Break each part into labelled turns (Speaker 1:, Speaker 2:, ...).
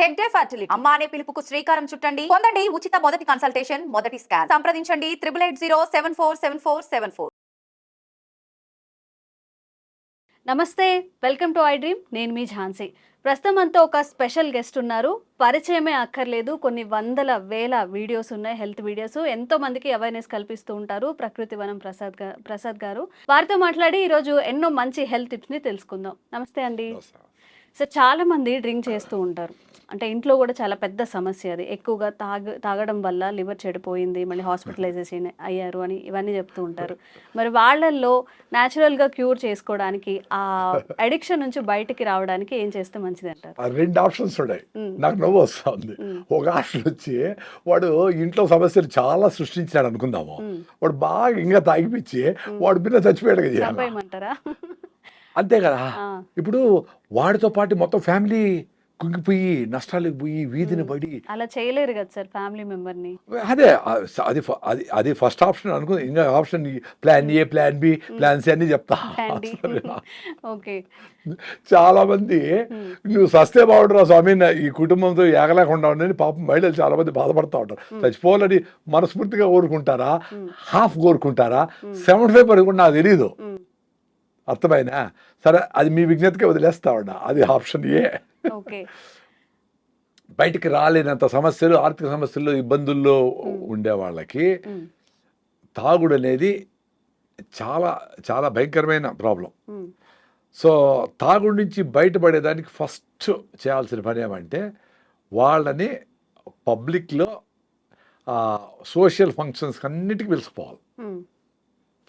Speaker 1: Hegde fertility అమ్మ అనే పిలుపుకు శ్రీకారం చుట్టండి. పొందండి ఉచిత మొదటి కన్సల్టేషన్ మొదటి స్కాన్ సంప్రదించండి triple eight zero seven four seven four seven four
Speaker 2: నమస్తే వెల్కమ్ టు ఐ డ్రీమ్ నేను మీ ఝాన్సీ. ప్రస్తుతం అంతా ఒక స్పెషల్ గెస్ట్ ఉన్నారు. పరిచయమే అక్కర్లేదు. కొన్ని వందల వేల వీడియోస్ ఉన్నాయి హెల్త్ వీడియోస్ ఎంతో మందికి అవేర్నెస్ కల్పిస్తూ ఉంటారు ప్రకృతి వనం ప్రసాద్గా ప్రసాద్ గారు. వారితో మాట్లాడి ఈరోజు ఎన్నో మంచి హెల్త్ టిప్స్ని తెలుసుకుందాం. నమస్తే అండి. సో చాలా మంది డ్రింక్ చేస్తూ ఉంటారు. అంటే ఇంట్లో కూడా చాలా పెద్ద సమస్య అది. ఎక్కువగా తాగ తాగడం వల్ల లివర్ చెడిపోయింది మళ్ళీ హాస్పిటలైజేషన్ అయ్యారు అని ఇవన్నీ చెప్తూ ఉంటారు. మరి వాళ్ళల్లో న్యాచురల్గా క్యూర్ చేసుకోవడానికి ఆ అడిక్షన్ నుంచి బయటికి రావడానికి ఏం చేస్తే మంచిది అంటారు
Speaker 3: రెండు ఆప్షన్స్ ఉన్నాయి. నాకు నవ్వు వస్తుంది. ఒక ఆప్షన్ వచ్చి వాడు ఇంట్లో సమస్యలు చాలా సృష్టించాడు అనుకుందాము. వాడు బాగా ఇంకా తాగిపిచ్చి వాడు బిన్న చచ్చిపోయాడు
Speaker 2: చంపేయమంటారా?
Speaker 3: అంతే కదా. ఇప్పుడు వాడితో పాటు మొత్తం ఫ్యామిలీ కుంగిపోయి నష్టాలకు పోయి వీధిని పడి
Speaker 2: అలా చేయలేరు కదా సార్ ఫ్యామిలీ మెంబర్ని.
Speaker 3: అదే అది అది అది ఫస్ట్ ఆప్షన్ అనుకో ఇంకా option plan A plan B plan C అన్ని చెప్తా?
Speaker 2: ఓకే.
Speaker 3: చాలా మంది. నువ్వు సస్తే బాగుంటురా స్వామి ఈ కుటుంబంతో ఏగలేకుండా ఉండని పాపం మహిళలు చాలా మంది బాధపడతా ఉంటారు. చచ్చిపోవాలని మనస్ఫూర్తిగా కోరుకుంటారా. హాఫ్ కోరుకుంటారా? సెవెంటీ ఫైవ్ కూడా నాకు తెలియదు. అర్థమైనా సరే అది మీ విజ్ఞతకే వదిలేస్తా ఉన్నా. అది ఆప్షన్ ఏ. బయటికి రాలేనంత సమస్యలు ఆర్థిక సమస్యలు ఇబ్బందుల్లో ఉండే వాళ్ళకి. తాగుడు అనేది చాలా చాలా భయంకరమైన ప్రాబ్లం. సో తాగుడు నుంచి బయటపడేదానికి ఫస్ట్ చేయాల్సిన పని ఏమంటే వాళ్ళని పబ్లిక్లో సోషల్ ఫంక్షన్స్ అన్నిటికీ పిలుచుకోవాలి.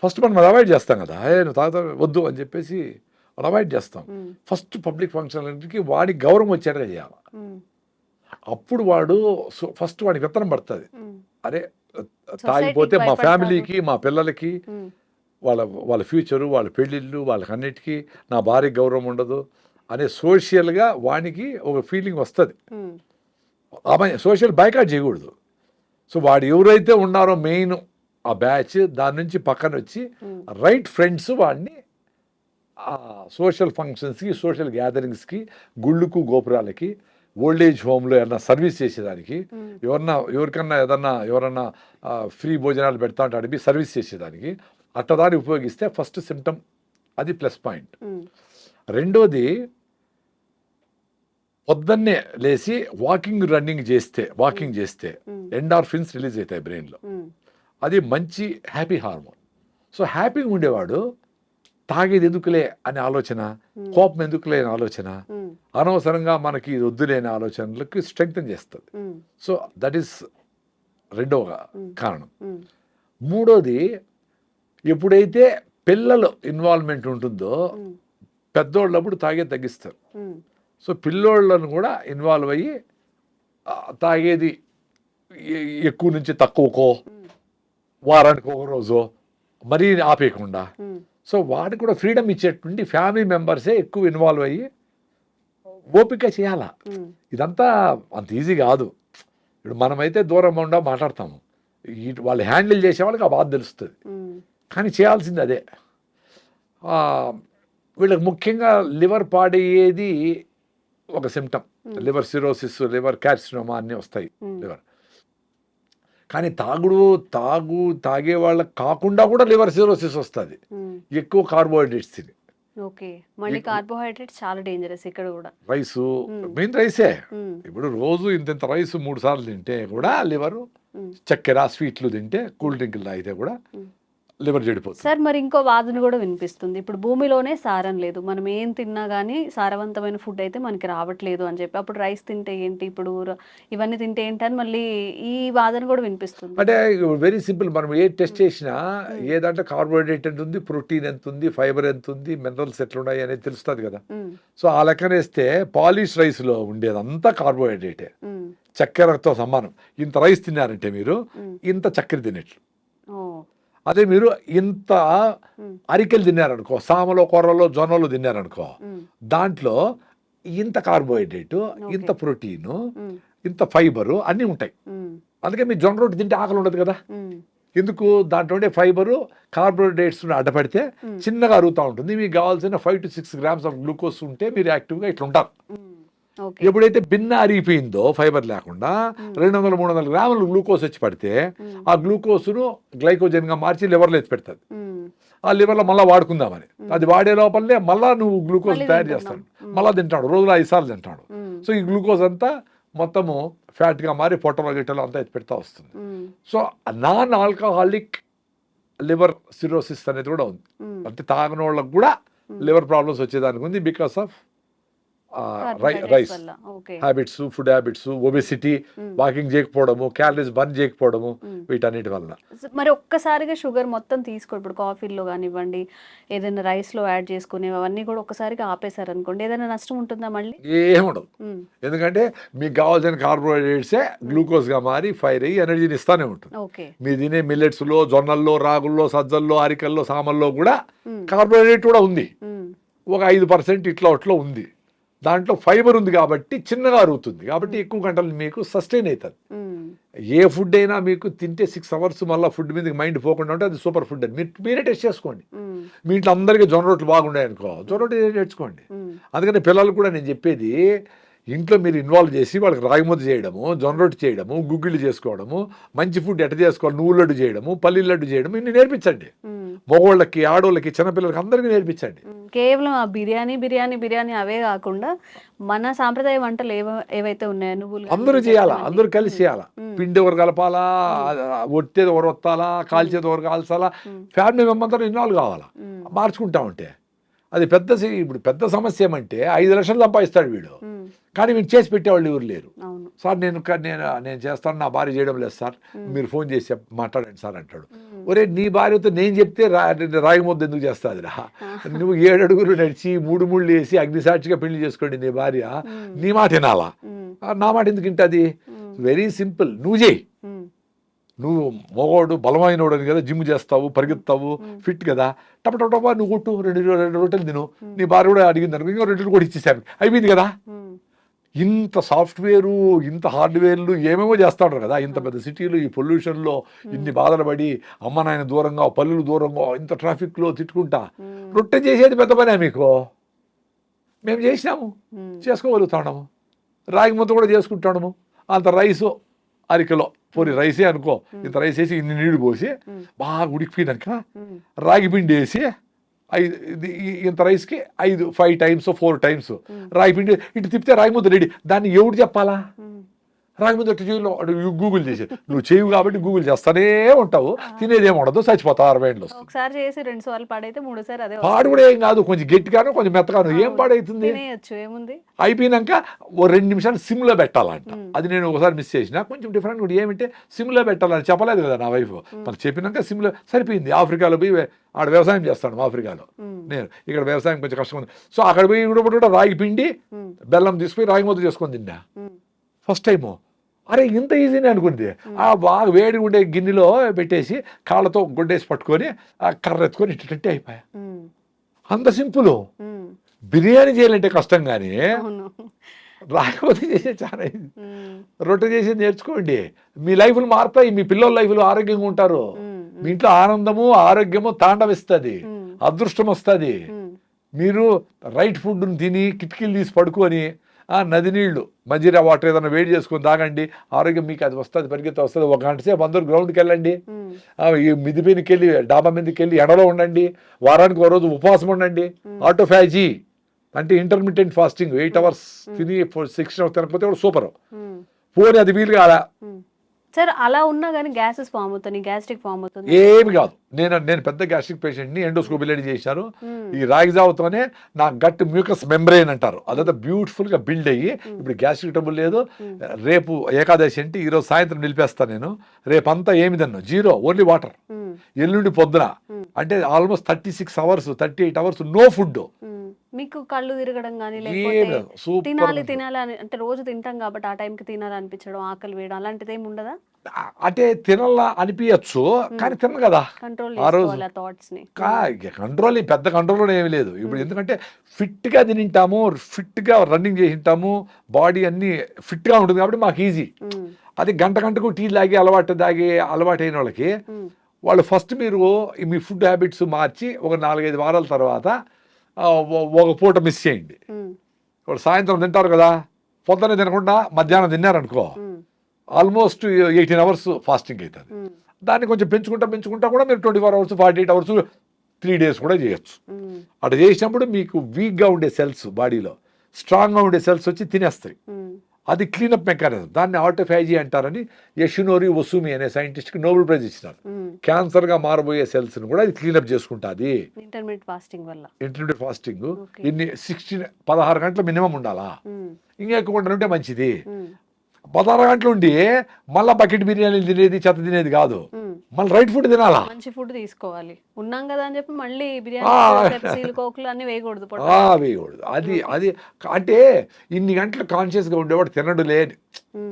Speaker 3: ఫస్ట్ మనం అవాయిడ్ చేస్తాం కదా నువ్వు తాగుతా వద్దు అని చెప్పేసి అవాయిడ్ చేస్తాం. ఫస్ట్ పబ్లిక్ ఫంక్షన్లన్నిటికీ వాడికి గౌరవం వచ్చేట్టుగా చేయాలి. అప్పుడు వాడు ఫస్ట్ వాడికి విత్తనం పడుతుంది. అరే తాగిపోతే మా. ఫ్యామిలీకి మా పిల్లలకి. వాళ్ళ వాళ్ళ ఫ్యూచరు వాళ్ళ పెళ్ళిళ్ళు వాళ్ళకి అన్నిటికీ నా భార్య గౌరవం ఉండదు అనే సోషల్గా వానికి ఒక ఫీలింగ్ వస్తుంది సోషల్ బైకాట్ చేయకూడదు సో వాడు ఎవరైతే ఉన్నారో మెయిన్ ఆ బ్యాచ్ దాని నుంచి పక్కన వచ్చి. రైట్ ఫ్రెండ్స్ వాడిని ఆ సోషల్ ఫంక్షన్స్కి సోషల్ గ్యాదరింగ్స్కి గుళ్ళకు గోపురాలకి ఓల్డ్ ఏజ్ హోమ్లో ఏమన్నా సర్వీస్ చేసేదానికి. ఎవరన్నా ఎవరికన్నా ఏదన్నా ఎవరన్నా ఫ్రీ భోజనాలు పెడతా అంటే అడిగి సర్వీస్ చేసేదానికి అట్టదాన్ని ఉపయోగిస్తే ఫస్ట్ సిమ్టమ్ అది ప్లస్ పాయింట్. రెండోది పొద్దున్నే లేచి వాకింగ్ రన్నింగ్ చేస్తే వాకింగ్ చేస్తే. ఎండార్ఫిన్స్ రిలీజ్ అవుతాయి బ్రెయిన్లో. అది మంచి హ్యాపీ హార్మోన్ సో హ్యాపీగా ఉండేవాడు తాగేది ఎందుకులే అనే ఆలోచన కోపం ఎందుకులే అనే ఆలోచన. అనవసరంగా మనకి ఇది వద్దులే అనే ఆలోచనలకు స్ట్రెంగ్తన్ చేస్తుంది. సో దట్ ఈస్ రెండవ కారణం. మూడోది ఎప్పుడైతే పిల్లలు ఇన్వాల్వ్మెంట్ ఉంటుందో. పెద్దోళ్ళప్పుడు తాగే తగ్గిస్తారు. సో పిల్లోళ్ళను కూడా ఇన్వాల్వ్ అయ్యి తాగేది ఎక్కువ నుంచి తక్కువకో. వారానికి ఒక రోజు మరీ ఆపేయకుండా. సో వాడికి కూడా ఫ్రీడమ్ ఇచ్చేటువంటి ఫ్యామిలీ మెంబర్సే ఎక్కువ ఇన్వాల్వ్ అయ్యి ఓపిక చేయాలా. ఇదంతా అంత ఈజీ కాదు. ఇప్పుడు మనమైతే దూరం ఉండా మాట్లాడతాము. వాళ్ళు హ్యాండిల్ చేసే వాళ్ళకి ఆ బాధ తెలుస్తుంది. కానీ చేయాల్సింది అదే. వీళ్ళకి ముఖ్యంగా లివర్ పాడయ్యేది ఒక symptom liver cirrhosis liver carcinoma అన్నీ వస్తాయి. లివర్. కానీ తాగుడు తాగు తాగే వాళ్ళకి కాకుండా కూడా లివర్ సిరోసిస్ వస్తుంది. ఎక్కువ కార్బోహైడ్రేట్స్ తిని
Speaker 2: ఓకే మళ్ళీ కార్బోహైడ్రేట్స్ చాలా డేంజరస్ ఇక్కడ కూడా
Speaker 3: రైసు మెయిన్ రైసే. ఇప్పుడు రోజు ఇంత రైస్ మూడు సార్లు తింటే కూడా లివర్. చక్కెర స్వీట్లు తింటే కూల్ డ్రింకులు తాగితే కూడా. లివర్ చెడిపోతుంది.
Speaker 2: సార్ మరి ఇంకో వాదన కూడా వినిపిస్తుంది. ఇప్పుడు భూమిలోనే సారం లేదు. మనం ఏం తిన్నా కానీ సారవంతమైన ఫుడ్ అయితే మనకి రావట్లేదు అని చెప్పి. అప్పుడు రైస్ తింటే ఏంటి? ఇప్పుడు ఇవన్నీ తింటే ఏంటి అని మళ్ళీ ఈ వాదన కూడా వినిపిస్తుంది.
Speaker 3: అంటే వెరీ సింపుల్. మనం ఏ టెస్ట్ చేసినా ఏదంటే కార్బోహైడ్రేట్ ఎంత ఉంది ప్రోటీన్ ఎంత ఉంది ఫైబర్ ఎంత ఉంది మినరల్స్ ఎట్లున్నాయి అనేది తెలుస్తుంది కదా. సో ఆ లెక్కనేస్తే పాలిష్ రైస్లో ఉండేదంతా కార్బోహైడ్రేటే. చక్కెరతో సమానం. ఇంత రైస్ తిన్నారంటే మీరు. ఇంత చక్కెర తినేట్లు. అదే మీరు ఇంత. అరికెలు తిన్నారనుకో సామలో కొర్రలో జొన్నలు తిన్నారనుకో. దాంట్లో ఇంత కార్బోహైడ్రేట్ ఇంత ప్రోటీను. ఇంత ఫైబరు అన్నీ ఉంటాయి. అందుకే మీరు జొన్న రొట్టె తింటే ఆకలి ఉండదు కదా. ఎందుకు దాంట్లో ఉండే ఫైబరు కార్బోహైడ్రేట్స్ అడ్డపడితే చిన్నగా అరుగుతూ ఉంటుంది మీకు కావాల్సిన five to six grams of glucose ఉంటే మీరు యాక్టివ్గా ఇట్లా ఉంటారు ఎప్పుడైతే బిన్న అరిగిపోయిందో ఫైబర్ లేకుండా రెండు వందల మూడు వందల గ్రాములు గ్లూకోజ్ వచ్చి పడితే ఆ గ్లూకోజ్ను గ్లైకోజన్గా మార్చి లివర్లో ఎత్తి పెడుతుంది. ఆ లివర్లో మళ్ళీ వాడుకుందామని. అది వాడే లోపలనే మళ్ళా నువ్వు గ్లూకోజ్ తయారు. చేస్తాడు. మళ్ళీ తింటాడు. రోజులో ఐదు సార్లు తింటాడు. సో ఈ గ్లూకోజ్ అంతా మొత్తము ఫ్యాట్గా మారి పొట్టలో గిట్టలో అంతా ఎత్తి పెడతా వస్తుంది. So non alcoholic liver cirrhosis అనేది కూడా ఉంది. అంటే తాగిన వాళ్ళకి కూడా లివర్ ప్రాబ్లమ్స్ వచ్చేదానికి ఉంది because of rice habits food habits obesity walking చేయకపోవడము calories burn చేయకపోవడము వీటన్నిటి వలన.
Speaker 2: మరి ఒక్కసారిగా షుగర్ మొత్తం తీసుకో ఇప్పుడు కాఫీలో కానివ్వండి ఏదైనా రైస్లో యాడ్ చేసుకునేవి అవన్నీ కూడా ఒక్కసారిగా ఆపేశారు అనుకోండి ఏదైనా నష్టం ఉంటుందా మళ్ళీ?
Speaker 3: ఏముండదు
Speaker 2: మ్మ్.
Speaker 3: ఎందుకంటే మీకు కావాల్సిన కార్బోహైడ్రేట్సే గ్లూకోజ్గా మారి ఫైర్ అయ్యి ఎనర్జీని ఇస్తానే ఉంటుంది. మీరు తినే మిల్లెట్స్లో జొన్నల్లో రాగుల్లో సజ్జల్లో అరికల్లో సామల్లో కూడా
Speaker 2: మ్మ్.
Speaker 3: కార్బోహైడ్రేట్ కూడా ఉంది. ఒక ఐదు పర్సెంట్ ఇట్లా అట్లా ఉంది. దాంట్లో ఫైబర్ ఉంది కాబట్టి చిన్నగా అరుగుతుంది కాబట్టి ఎక్కువ గంటలు మీకు సస్టైన్ అవుతుంది. ఏ ఫుడ్ అయినా మీకు తింటే సిక్స్ అవర్స్ మళ్ళీ ఫుడ్ మీదకి మైండ్ పోకుండా ఉంటే అది సూపర్ ఫుడ్ అని మీరు మీరే టెస్ట్ చేసుకోండి. మీ ఇంట్లో అందరికీ జొన్న రొట్టెలు బాగున్నాయి అనుకో జొన్న రొట్టె నేర్చుకోండి. అందుకని పిల్లలు కూడా నేను చెప్పేది ఇంట్లో మీరు ఇన్వాల్వ్ చేసి వాళ్ళకి రాగిముద్ద చేయడము జొన్న రొట్టె చేయడము గుగ్గిళ్ళు చేసుకోవడము మంచి ఫుడ్ ఎట్ట చేసుకోవాలి నువ్వు లడ్డు చేయడము పల్లి లడ్డు చేయడము ఇన్ని నేర్పించండి. మగవాళ్ళకి ఆడవాళ్ళకి చిన్నపిల్లలకి అందరికీ నేర్పించండి.
Speaker 2: కేవలం ఆ బిర్యానీ బిర్యానీ బిర్యానీ అవే కాకుండా మన సాంప్రదాయ వంటలు ఏవ ఏవైతే ఉన్నాయో నువ్వులు కానీ,
Speaker 3: అందరూ చేయాలా. అందరూ కలిసి చేయాలా. పిండి ఎవరు కలపాలా ఒట్టేది ఎవరు వత్తాలా కాల్చేది ఎవరు కాల్చాలా ఫ్యామిలీ మెంబర్ ఇన్వాల్వ్ కావాలా. మార్చుకుంటా ఉంటే అది పెద్ద ఇప్పుడు పెద్ద సమస్య ఏమంటే ఐదు లక్షలు సంపాదిస్తాడు వీడు. కానీ వీడు చేసి పెట్టేవాళ్ళు ఎవరు లేరు. సార్ నేను నేను నేను చేస్తాను నా భార్య చేయడం లేదు సార్. మీరు ఫోన్ చేసి మాట్లాడండి సార్ అంటాడు. ఒరే నీ భార్యతో నేను చెప్తే రాగి ముద్ద ఎందుకు చేస్తుంది రా నువ్వు ఏడు అడుగులు నడిచి మూడు ముళ్ళు వేసి అగ్నిసాక్షిగా పెళ్ళి చేసుకోండి నీ భార్య. నీ మాట వినాలా? నా మాట ఎందుకు వింటుంది? Very simple. నువ్వు చేయి. నువ్వు మగవాడు బలమైనవాడు అని కదా జిమ్ చేస్తావు పరిగెత్తావు ఫిట్ కదా. టప టప టప నువ్వు కొట్టు రెండు రెండు రొట్టెలు తిను. నీ భార్య కూడా అడిగింది అనుకో ఇంకో రెండు కూడా ఇచ్చేసాను అయిపోయింది కదా. ఇంత సాఫ్ట్వేరు ఇంత హార్డ్వేర్లు ఏమేమో చేస్తా ఉంటారు కదా. ఇంత పెద్ద సిటీలు ఈ పొల్యూషన్లో ఇన్ని బాధలు పడి అమ్మ నాయన దూరంగా పల్లెలు దూరంగా ఇంత ట్రాఫిక్లో తిట్టుకుంటా. రొట్టె చేసేది పెద్ద పనే మీకు? మేము చేసినాము.
Speaker 2: మ్మ్.
Speaker 3: చేసుకోగలుగుతాము రాగి ముద్ద కూడా చేసుకుంటాము అంత రైసు అరికలో. పోనీ రైసే అనుకో. ఇంత రైస్ వేసి ఇన్ని నీళ్ళు పోసి బాగా ఉడికిపోయినాక. రాగి పిండి వేసి ఐదు ఇంత రైస్కి ఐదు ఫైవ్ టైమ్స్ ఫోర్ టైమ్స్ రాగి పిండి ఇటు తిప్పితే రాగి ముద్ద రెడీ. దాన్ని ఎవడు చెప్పాలా? ముద్ద ఎట్టు చేయాలో? గూగుల్ చేసి నువ్వు చేయవు కాబట్టి గూగుల్ చేస్తానే ఉంటావు. తినేదేం ఉండదు చచ్చిపోతావు అరవై ఏళ్ళు
Speaker 2: ఒకసారి చేసి రెండు సార్లు పాడైతే మూడోసారి అదే
Speaker 3: పాడు కూడా ఏం కాదు కొంచెం గట్టిగాను కొంచెం మెత్తగాను ఏం
Speaker 2: తినేయచ్చు ఏముంది?
Speaker 3: అయిపోయినాక ఓ రెండు నిమిషాలు సిమ్లో పెట్టాలంట. అది నేను ఒకసారి మిస్ చేసిన కొంచెం డిఫరెంట్ కూడా. ఏమంటే సిమ్లో పెట్టాలని చెప్పలేదు కదా నా వైఫ్. మరి చెప్పినాక సిమ్లో సరిపోయింది. ఆఫ్రికాలో పోయి ఆడ వ్యవసాయం చేస్తాను ఆఫ్రికాలో. నేను ఇక్కడ వ్యవసాయం కొంచెం కష్టం ఉంది. సో అక్కడ పోయి కూడా రాగి పిండి. బెల్లం తీసుకుపోయి రాగి ముద్ద చేసుకొని తిన్నా. ఫస్ట్ టైము అరే ఇంత ఈజీనే అనుకుంది ఆ బాగా వేడి ఉండే గిన్నెలో పెట్టేసి కాళ్ళతో గుడ్డేసి పట్టుకొని ఆ కర్ర ఎత్తుకొని ఇట్లంటే అయిపోయా. అంత సింపుల్. బిర్యానీ చేయాలంటే కష్టం కానీ రాకపోతే చేసే చాలా. రొట్టె చేసి నేర్చుకోండి మీ లైఫ్లు మారుతాయి మీ పిల్లల లైఫ్లు ఆరోగ్యంగా ఉంటారు. మీ ఇంట్లో ఆనందము ఆరోగ్యము తాండవిస్తుంది. అదృష్టం వస్తుంది. మీరు రైట్ ఫుడ్ని తిని కిటికీలు తీసి పడుకొని నది నీళ్ళు మంజీరా వాటర్ ఏదైనా వేడి చేసుకొని తాగండి ఆరోగ్యం మీకు అది వస్తుంది పరిగెత్త వస్తుంది ఒక గంట సేపు అందరూ గ్రౌండ్కి వెళ్ళండి మిది మీదకి వెళ్ళి డాబా మీదకి వెళ్ళి ఎండలో ఉండండి వారానికి ఒక రోజు ఉపవాసం ఉండండి. ఆటోఫాజీ అంటే ఇంటర్మీడియట్ ఫాస్టింగ్ ఎయిట్ అవర్స్ తిని సిక్స్ అవర్స్ తినకపోతే సూపర్. పోనీ అది వీలు కాదా.
Speaker 2: సార్ అలా ఉన్నా కానీ గ్యాసెస్ ఫామ్ అవుతుంది గ్యాస్ట్రిక్ ఫామ్ అవుతుంది.
Speaker 3: ఏమి కాదు. నేను నేను పెద్ద గ్యాస్ట్రిక్ పేషెంట్ని ఎండోస్కోపీ లేడీ చేశారు. ఈ రాగి జావతోనే నా గట్ మ్యూకస్ మెంబ్రెయిన్ అంటారు. అదంతా బ్యూటిఫుల్గా బిల్డ్ అయ్యి ఇప్పుడు గ్యాస్ట్రిక్ ట్రబుల్ లేదు. రేపు ఏకాదశి అంటే ఈరోజు సాయంత్రం నిలిపేస్తాను నేను. రేపు అంతా ఏమి తిన్ను. Zero only water. ఎల్లుండి పొద్దున. అంటే almost thirty six hours thirty eight hours no food.
Speaker 2: మీకు కళ్ళు తిరగడం కానీ లేకపోతే తినాలి. తినాలి అని అంటే రోజు తింటాం కాబట్టి ఆ టైంకి తినాలనిపించడం ఆకలి వేయడం అలాంటిది ఏమి ఉండదా
Speaker 3: అంటే తినాలా అనిపించచ్చు కానీ తిన కదా.
Speaker 2: కంట్రోల్
Speaker 3: ఆ రోజు. కంట్రోల్ పెద్ద కంట్రోల్ ఏమీ లేదు. ఇప్పుడు ఎందుకంటే ఫిట్గా తింటాము ఫిట్గా రన్నింగ్ చేసి ఉంటాము బాడీ అన్ని ఫిట్గా ఉంటుంది కాబట్టి మాకు ఈజీ. అది గంట గంటకు టీ తాగి అలవాటు తాగి అలవాటు అయిన వాళ్ళకి. వాళ్ళు ఫస్ట్ మీరు మీ ఫుడ్ హ్యాబిట్స్ మార్చి ఒక నాలుగైదు వారాల తర్వాత ఒక పూట మిస్ చేయండి. వాళ్ళు సాయంత్రం తింటారు కదా పొద్దున్న తినకుండా మధ్యాహ్నం తిన్నారనుకో ఆల్మోస్ట్ ఎయిటీన్ అవర్స్ ఫాస్టింగ్ అవుతుంది దాన్ని కొంచెం పెంచుకుంటా పెంచుకుంటా కూడా మీరు twenty four hours forty eight hours three days కూడా చేయొచ్చు. అట్లా చేసినప్పుడు మీకు వీక్గా ఉండే సెల్స్ బాడీలో స్ట్రాంగ్గా ఉండే సెల్స్ వచ్చి తినేస్తాయి. అది క్లీనప్ మెకానిజం దాన్ని ఆటోఫాజీ అంటారని యషునోరి వసూమి అనే సైంటిస్ట్కి నోబెల్ ప్రైజ్ ఇచ్చినారు. క్యాన్సర్గా మారబోయే సెల్స్ని కూడా అది క్లీనప్ చేసుకుంటుంది
Speaker 2: ఇంటర్మీడియట్ ఫాస్టింగ్ వల్ల.
Speaker 3: Intermediate fasting. ఇన్ని సిక్స్టీన్ పదహారు గంటలు మినిమం ఉండాలా? ఇంకా ఎక్కువ ఉంటే మంచిది. పదహారు గంటలు ఉండి మళ్ళీ బకెట్ బిర్యానీ తినేది చెత్త తినేది కాదు. మళ్ళీ రైట్ ఫుడ్ తినాలా?
Speaker 2: మంచి ఫుడ్ తీసుకోవాలి. ఉన్నాం కదా అని చెప్పి మళ్ళీ. బిర్యానీ కోకులు అన్ని వేయకూడదు
Speaker 3: వేయకూడదు. అది అది అంటే ఇన్ని గంటలు కాన్షియస్గా ఉండేవాడు తినడు లేని.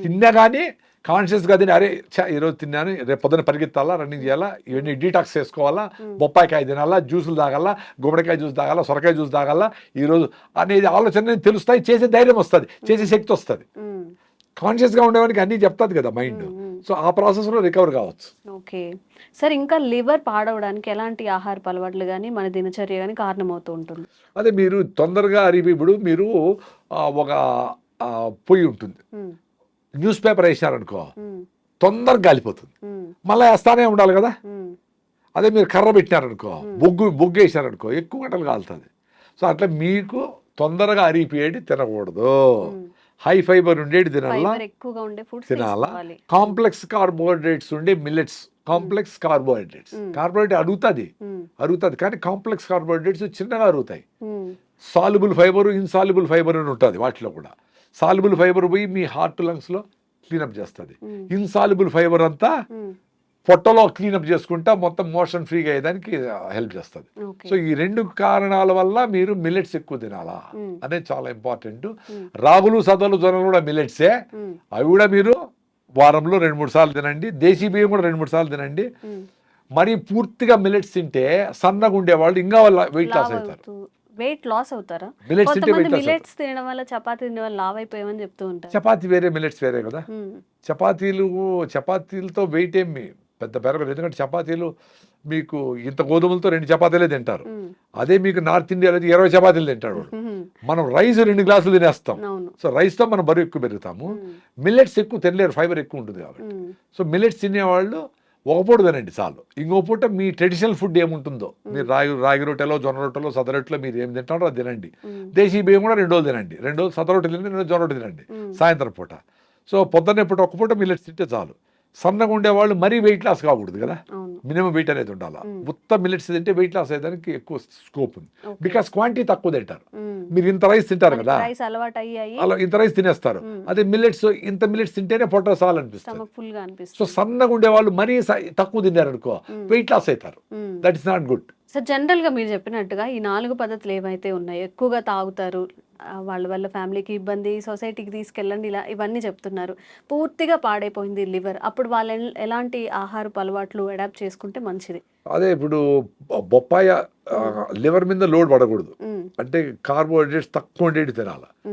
Speaker 3: తిన్నా కానీ కాన్షియస్గా తిని అరే ఈరోజు తిన్నాను రేపు పొద్దున పరిగెత్తాలా రన్నింగ్ చేయాలా ఇవన్నీ డీటాక్స్ చేసుకోవాలా బొప్పాయికాయ తినాలా జ్యూసులు తాగాలా గుమ్మడికాయ జ్యూస్ తాగాలా సొరకాయ జ్యూస్ తాగాలా ఈరోజు అనేది ఆలోచన తెలుస్తాయి చేసే ధైర్యం వస్తుంది చేసే శక్తి వస్తుంది. కాన్షియస్గా ఉండేవానికి అన్నీ చెప్తుంది కదా మైండ్. సో ఆ ప్రాసెస్లో రికవర్ కావచ్చు.
Speaker 2: ఓకే. సార్ ఇంకా లివర్ పాడవడానికి ఎలాంటి ఆహార అలవాట్లు కానీ మన దినచర్య కానీ కారణమవుతూ ఉంటుంది?
Speaker 3: అదే మీరు తొందరగా అరిగి ఇప్పుడు మీరు ఒక పొయ్యి ఉంటుంది. న్యూస్ పేపర్ వేసినారనుకో
Speaker 2: ఉమ్,
Speaker 3: తొందరగా గాలిపోతుంది
Speaker 2: ఉమ్,
Speaker 3: మళ్ళీ వేస్తానే ఉండాలి కదా? అదే మీరు కర్ర పెట్టినారనుకో బొగ్గు బొగ్గు వేసినారనుకో ఎక్కువ గంటలు కాలుతుంది. సో అట్లా మీకు తొందరగా అరిగిపోయేది తినకూడదు. హై ఫైబర్ ఉండేది తినాలా? తినాలా? కాంప్లెక్స్ కార్బోహైడ్రేట్స్ ఉండే మిల్లెట్స్ కాంప్లెక్స్ కార్బోహైడ్రేట్స్. కార్బోహైడ్రేట్ అడుగుతుంది.
Speaker 2: ఉమ్,
Speaker 3: అరుగుతుంది కానీ కాంప్లెక్స్ కార్బోహైడ్రేట్స్ చిన్నగా అరుగుతాయి. సాల్యుబుల్ ఫైబర్ ఇన్సాల్యుబుల్ ఫైబర్ అని ఉంటుంది వాటిలో కూడా. సాల్యుబుల్ ఫైబర్ పోయి మీ హార్ట్ లంగ్స్లో క్లీనప్ చేస్తుంది. ఇన్సాల్యుబుల్ ఫైబర్ అంతా పొట్టలో క్లీనప్ చేసుకుంటా మొత్తం మోషన్ ఫ్రీగా అయ్యేదానికి హెల్ప్ చేస్తుంది. సో ఈ రెండు కారణాల వల్ల మీరు మిల్లెట్స్ ఎక్కువ తినాలా. అనేది చాలా ఇంపార్టెంట్. రాగులు సదలు జొన్నలు కూడా మిల్లెట్సే. అవి కూడా మీరు వారంలో రెండు మూడు సార్లు తినండి. దేశీ బియ్యం కూడా రెండు మూడు సార్లు తినండి. మరి పూర్తిగా మిల్లెట్స్ తింటే సన్నగా ఉండేవాళ్ళు ఇంకా వాళ్ళ వెయిట్ లాస్ అవుతారు.
Speaker 2: వెయిట్ లాస్ అవుతారా? కొంతమంది
Speaker 3: అవుతారు
Speaker 2: మిల్లెట్స్ తినడం వల్ల చపాతీ తినడం వల్ల లావ్ అయిపోయామని చెప్తూ ఉంటారు.
Speaker 3: చపాతీ వేరే మిల్లెట్స్ వేరే కదా. చపాతీలు చపాతీలతో వెయిట్ ఏమి పెద్ద పెరగదు ఎందుకంటే చపాతీలు మీకు ఇంత గోధుమలతో రెండు చపాతీలే తింటారు. అదే మీకు నార్త్ ఇండియాలో అయితే ఇరవై చపాతీలు తింటాడు. మనం రైస్ రెండు గ్లాసులు తినేస్తాం. సో రైస్తో మనం బరువు ఎక్కువ పెరుగుతాము. మిల్లెట్స్ ఎక్కువ తినలేరు. ఫైబర్ ఎక్కువ ఉంటుంది కాబట్టి. సో మిల్లెట్స్ తినేవాళ్ళు ఒక పూట తినండి చాలు. ఇంకో పూట మీ ట్రెడిషనల్ ఫుడ్ ఏముంటుందో? మీరు రాగి రాగి రొట్టెలో జొన్న రొట్టెలో సద రొట్టెలో మీరు ఏం తింటారో అది తినండి. దేశీ బియ్యం కూడా రెండు రోజులు తినండి. రెండు రోజులు సద రొట్టె తినండి రెండు జొన్న రొట్టె తినండి. సాయంత్రం పూట. సో పొద్దున్నే పూట ఒక పూట మిల్లెట్స్ తింటే చాలు. సన్నగా ఉండేవాళ్ళు మరీ వెయిట్ లాస్ కాకూడదు కదా మినిమం వెయిట్ అనేది ఉండాలి. మొత్తం మిల్లెట్స్ తింటే వెయిట్ లాస్ అయ్యేదానికి ఎక్కువ స్కోప్ ఉంది. బికాస్ క్వాంటిటీ తక్కువ తింటారు. మీరు ఇంత రైస్ తింటారు కదా అలా ఇంత రైస్ తినేస్తారు. అదే మిల్లెట్స్ ఇంత మిల్లెట్స్ తింటేనే పొట్ట చాలు అనిపిస్తుంది
Speaker 2: స్టమక్ ఫుల్గా
Speaker 3: సో సన్నగా ఉండేవాళ్ళు మరీ తక్కువ తిన్నారు అనుకో
Speaker 2: Mm.
Speaker 3: వెయిట్ లాస్ అవుతారు. That is not good
Speaker 2: so జనరల్గా మీరు చెప్పినట్టుగా ఈ నాలుగు పద్ధతులు ఏవైతే ఉన్నాయో ఎక్కువగా తాగుతారు వాళ్ళ వల్ల ఫ్యామిలీకి ఇబ్బంది సొసైటీకి తీసుకెళ్ళండి ఇలా ఇవన్నీ చెప్తున్నారు. పూర్తిగా పాడైపోయింది లివర్. అప్పుడు వాళ్ళు ఎల్- ఎలాంటి ఆహారపు అలవాట్లు అడాప్ట్ చేసుకుంటే మంచిది?
Speaker 3: అదే ఇప్పుడు బొప్పాయ లివర్ మీద లోడ్ పడకూడదు. అంటే కార్బోహైడ్రేట్స్ తక్కువ ఉండేది తినాలి.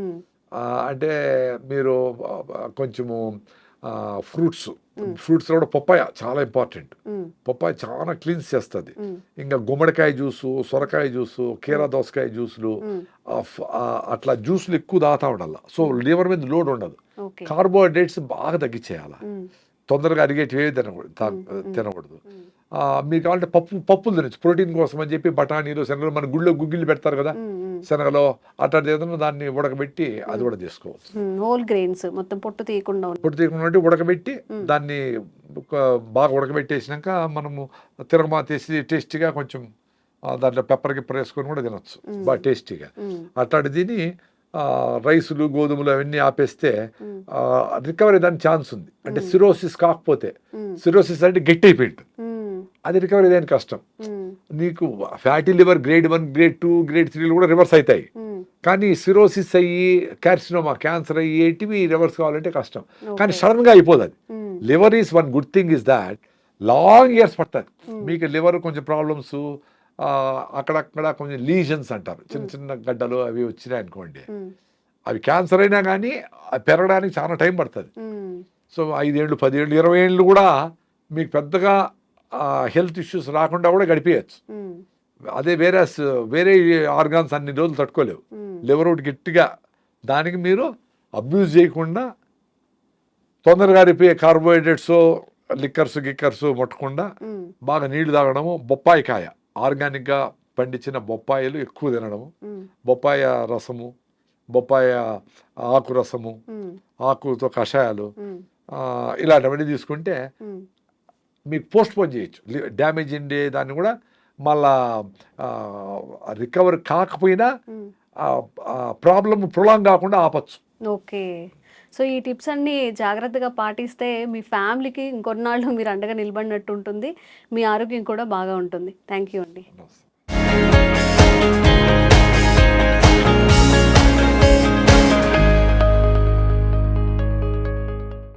Speaker 3: అంటే మీరు కొంచెము ఫ్రూట్స్. ఫ్రూట్స్ కూడా పప్పాయ చాలా ఇంపార్టెంట్. పప్పాయ చాలా క్లీన్స్ చేస్తుంది. ఇంకా గుమ్మడికాయ జ్యూసు సొరకాయ జ్యూసు కీరా దోసకాయ జ్యూసులు అట్లా జ్యూసులు ఎక్కువ తాగుతా ఉండాలి. సో లివర్ మీద లోడ్ ఉండదు. కార్బోహైడ్రేట్స్ బాగా తగ్గించేయాలి. తొందరగా అరిగేటివి ఏవి తినకూడదు. తినకూడదు మీకు కావాలంటే పప్పు పప్పులు తినచ్చు. ప్రోటీన్ కోసం అని చెప్పి బఠానీలు శనగలు మన గుళ్ళో గుగ్గిళ్ళు పెడతారు కదా. శనగలో అట్లాంటి ఏదైనా దాన్ని ఉడకబెట్టి అది కూడా తీసుకోవచ్చు.
Speaker 2: హోల్ గ్రెయిన్స్ మొత్తం పొట్టు తీయకుండా
Speaker 3: పొట్టు తీయకుండా ఉడకబెట్టి. దాన్ని బాగా ఉడకబెట్టేసినాక మనము తిరగమాతేసి టేస్టీగా కొంచెం దాంట్లో పెప్పర్ గిప్పర్ వేసుకొని కూడా తినొచ్చు. బాగా టేస్టీగా. అట్లాంటి తిని ఆ, రైసులు గోధుమలు అవన్నీ ఆపేస్తే రికవరీ దానికి ఛాన్స్ ఉంది. అంటే. సిరోసిస్ కాకపోతే సిరోసిస్ అంటే గట్టి అయిపోయింది అది రికవరీ దానికి కష్టం? నీకు fatty liver grade one grade two grade త్రీలు కూడా రివర్స్ అవుతాయి. కానీ సిరోసిస్ అయ్యి కార్సినోమా క్యాన్సర్ అయ్యి ఏంటివి రివర్స్ కావాలంటే కష్టం. కానీ. సడన్గా అయిపోదు అది. Liver is one good thing is that. Long years పడుతుంది. మీకు లివర్ కొంచెం ప్రాబ్లమ్స్ అక్కడక్కడ కొంచెం లీజన్స్ అంటారు. చిన్న చిన్న గడ్డలు అవి వచ్చినాయి అనుకోండి. అవి క్యాన్సర్ అయినా కానీ పెరగడానికి చాలా టైం పడుతుంది. సో ఐదేళ్ళు పదేళ్ళు ఇరవై ఏళ్ళు కూడా మీకు పెద్దగా హెల్త్ ఇష్యూస్ రాకుండా కూడా గడిపేయచ్చు. అదే వేరే వేరే ఆర్గాన్స్ అన్ని రోజులు తట్టుకోలేవు. లివర్ ఒకటి గట్టిగా దానికి మీరు అబ్యూజ్ చేయకుండా తొందరగా అరిపోయే కార్బోహైడ్రేట్స్ లిక్కర్స్ గిక్కర్స్ ముట్టకుండా. బాగా నీళ్ళు తాగడము బొప్పాయి కాయ. ఆర్గానిక్గా పండించిన బొప్పాయిలు ఎక్కువ తినడము. బొప్పాయ రసము బొప్పాయ ఆకు రసము. ఆకుతో కషాయాలు ఇలాంటివన్నీ తీసుకుంటే. మీకు పోస్ట్ పోన్ చేయొచ్చు డ్యామేజ్ ఉండే దాన్ని కూడా మళ్ళా రికవర్ కాకపోయినా. ప్రాబ్లమ్ ప్రొలాంగ్ కాకుండా ఆపచ్చు
Speaker 2: ఓకే సో ఈ టిప్స్ అన్ని జాగ్రత్తగా పాటిస్తే మీ ఫ్యామిలీకి ఇంకొన్నాళ్ళు మీరు అండగా నిలబడినట్టు ఉంటుంది. మీ ఆరోగ్యం కూడా బాగా ఉంటుంది. థ్యాంక్ యూ అండి.